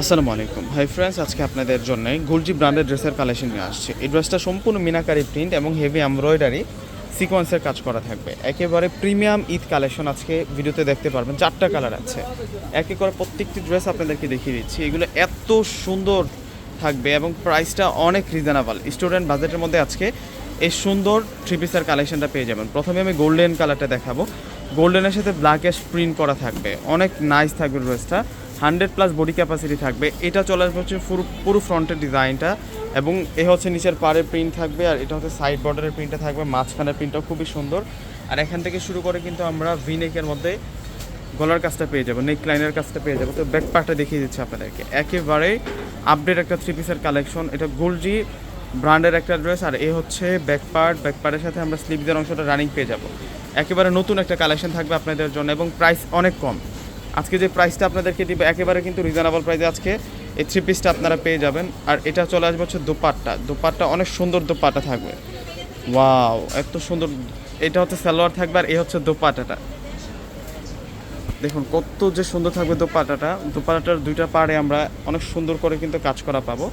আসসালামু আলাইকুম। Hi friends আজকে আপনাদের জন্য গুলজি ব্র্যান্ডের ড্রেসের কালেকশন নিয়ে আসছে। এই ড্রেসটা সম্পূর্ণ মিনাকারি প্রিন্ট এবং হেভি এমব্রয়ডারি সিকোয়েন্সের কাজ করা থাকবে। একেবারে প্রিমিয়াম ঈদ কালেকশন আজকে ভিডিওতে দেখতে পারবেন। চারটা কালার আছে। একে করে প্রত্যেকটি ড্রেস আপনাদেরকে দেখিয়ে দিচ্ছি। এগুলো এত সুন্দর থাকবে এবং প্রাইসটা অনেক রিজনেবল স্টুডেন্ট বাজেটের মধ্যে আজকে এই সুন্দর থ্রি পিসের কালেকশনটা পেয়ে যাবেন। প্রথমে আমি গোল্ডেন কালারটা দেখাবো। গোল্ডেনের সাথে ব্ল্যাকেশ প্রিন্ট করা থাকবে। অনেক নাইস থাকবে ড্রেসটা হান্ড্রেড প্লাস বডি ক্যাপাসিটি থাকবে। এটা চলে আসবে হচ্ছে পুরো পুরো ফ্রন্টের ডিজাইনটা এবং এ হচ্ছে নিচের পাড়ের প্রিন্ট থাকবে আর এটা হচ্ছে সাইড বর্ডারের প্রিন্টটা থাকবে। মাঝখানের প্রিন্টটাও খুবই সুন্দর। আর এখান থেকে শুরু করে কিন্তু আমরা ভিনেকের মধ্যে গলার কাজটা পেয়ে যাব নেক লাইনের কাজটা পেয়ে যাব। তো ব্যাক পার্টটা দেখিয়ে দিচ্ছি আপনাদেরকে। একেবারে আপডেট একটা থ্রি পিসের কালেকশন এটা গোলজি ব্র্যান্ডের একটা ড্রেস আর এ হচ্ছে ব্যাক পার্ট ব্যাক পার্টের সাথে আমরা স্লিপদের অংশটা রানিং পেয়ে যাব। একেবারে নতুন একটা কালেকশন থাকবে আপনাদের জন্য এবং প্রাইস অনেক কম। আজকে যে প্রাইসটা আপনাদেরকে দিব, একেবারে কিন্তু রিজনেবল প্রাইসে আজকে এই থ্রি পিসটা আপনারা পেয়ে যাবেন। আর এটা চলে আসবে হচ্ছে দোপাট্টা। দোপাট্টা অনেক সুন্দর দোপাট্টা থাকবে। ওয়াও এত সুন্দর। এটা হচ্ছে সালোয়ার থাকবে আর এ হচ্ছে দোপাট্টাটা। দেখুন, কত যে সুন্দর থাকবে দোপাট্টাটা। দোপাট্টার দুইটা পাড়ে আমরা অনেক সুন্দর করে কিন্তু কাজ করা পাবো।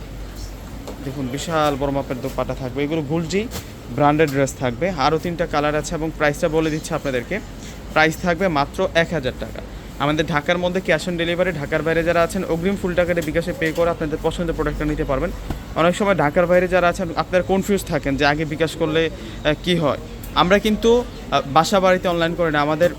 দেখুন, বিশাল বড় মাপের দোপাট্টা থাকবে। এগুলো গুলজি ব্র্যান্ডেড ড্রেস থাকবে। আরও তিনটা কালার আছে এবং প্রাইসটা বলে দিচ্ছি আপনাদেরকে। প্রাইস থাকবে মাত্র এক হাজার টাকা। আমাদের ঢাকার মধ্যে ক্যাশ অন ডেলিভারি ঢাকার বাইরে যারা আছেন, অগ্রিম ফুল টাকাটা বিকাশে পে করে আপনাদের পছন্দের প্রোডাক্টটা নিতে পারবেন। অনেক সময় ঢাকার বাইরে যারা আছেন, আপনারা কনফিউজ থাকেন যে আগে বিকাশ করলে কি হয়। আমরা কিন্তু বাসা বাড়িতে অনলাইন করি না, আমাদের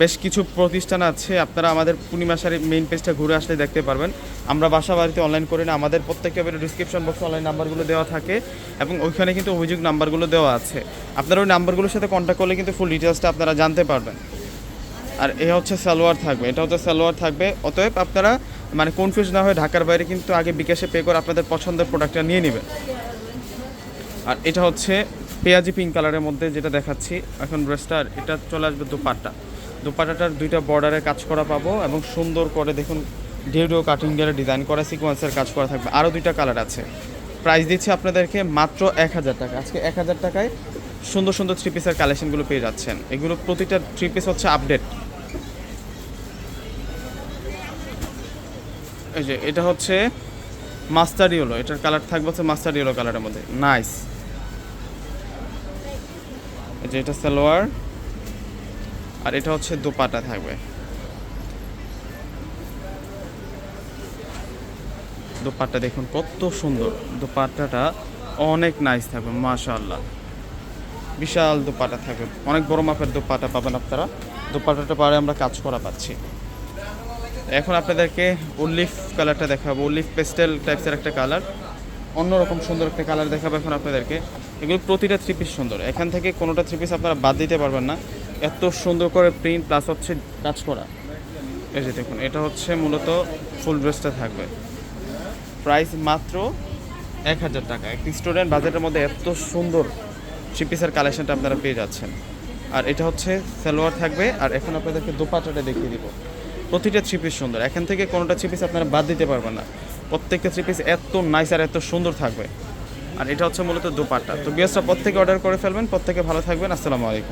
বেশ কিছু প্রতিষ্ঠান আছে, আপনারা আমাদের পূর্ণিমা শাড়ির মেইন পেজটা ঘুরে আসলে দেখতে পারবেন। আমরা বাসা বাড়িতে অনলাইন করি না, আমাদের প্রত্যেকটা ডিসক্রিপশন বক্সে অনলাইন নাম্বারগুলো দেওয়া থাকে এবং ওইখানে কিন্তু অভিযোগ নাম্বারগুলো দেওয়া আছে। আপনারা ওই নাম্বারগুলোর সাথে কন্ট্যাক্ট করলে কিন্তু ফুল ডিটেলসটা আপনারা জানতে পারবেন। আর এ হচ্ছে সালোয়ার থাকবে, এটা হচ্ছে সালোয়ার থাকবে। অতএব আপনারা মানে কনফিউজ না হয়ে ঢাকার বাইরে কিন্তু আগে বিকাশে পে করে আপনাদের পছন্দের প্রোডাক্টটা নিয়ে নেবেন। আর এটা হচ্ছে পেঁয়াজি পিঙ্ক কালারের মধ্যে যেটা দেখাচ্ছি। এখন ড্রেসটা এটা চলে আসবে দুপাট্টা। দুপাট্টাটার দুইটা বর্ডারে কাজ করা পাবো এবং সুন্দর করে দেখুন ঢেউ ঢেউ কাটিং দিয়ে ডিজাইন করা সিকোয়েন্সের কাজ করা থাকবে। আরও দুইটা কালার আছে। প্রাইস দিচ্ছি আপনাদেরকে মাত্র এক হাজার টাকা। আজকে এক হাজার টাকায় সুন্দর সুন্দর থ্রি পিসের কালেকশনগুলো পেয়ে যাচ্ছেন। এগুলো প্রতিটা থ্রি পিস হচ্ছে আপডেট এই যে, এটা হচ্ছে মাস্টার ইয়েলো। এটার কালার থাকবে হচ্ছে মাস্টার ইয়েলো কালারের মধ্যে। নাইস এই যে, এটা সালোয়ার। আর এটা হচ্ছে দোপাটা থাকবে। দোপাট্টা দেখুন কত সুন্দর। দোপাট্টাটা অনেক নাইস থাকবে, মাশাআল্লাহ। বিশাল দোপাটা থাকবে। অনেক বড় মাপের দোপাটা পাবেন আপনারা। দোপাটাটা পারে আমরা কাজ করা পাচ্ছি। এখন আপনাদেরকে উল্লিফ কালারটা দেখাবো। উল্লিফ পেস্টেল টাইপসের একটা কালার। অন্যরকম সুন্দর একটা কালার দেখাবো এখন আপনাদেরকে। এগুলো প্রতিটা থ্রি পিস সুন্দর। এখান থেকে কোনোটা থ্রি পিস আপনারা বাদ দিতে পারবেন না। এত সুন্দর করে প্রিন্ট প্লাস হচ্ছে কাজ করা। এই যে দেখুন, এটা হচ্ছে মূলত ফুল ড্রেসটা থাকবে। প্রাইস মাত্র এক হাজার টাকা। একটি স্টুডেন্ট বাজেটের মধ্যে এত সুন্দর থ্রি পিসের কালেকশনটা আপনারা পেয়ে যাচ্ছেন। আর এটা হচ্ছে সালোয়ার থাকবে। আর এখন আপনাদেরকে দোপাটাটা দেখিয়ে দিব। প্রতিটা থ্রি পিস সুন্দর। এখান থেকে কোনোটা থ্রি পিস আপনারা বাদ দিতে পারবেন না। প্রত্যেকটা থ্রি পিস এত নাইস আর এত সুন্দর থাকবে। আর এটা হচ্ছে মূলত দোপাট্টা। তো বিয়াসটা প্রত্যেকে অর্ডার করে ফেলবেন, প্রত্যেকে ভালো থাকবেন। আসসালামু আলাইকুম।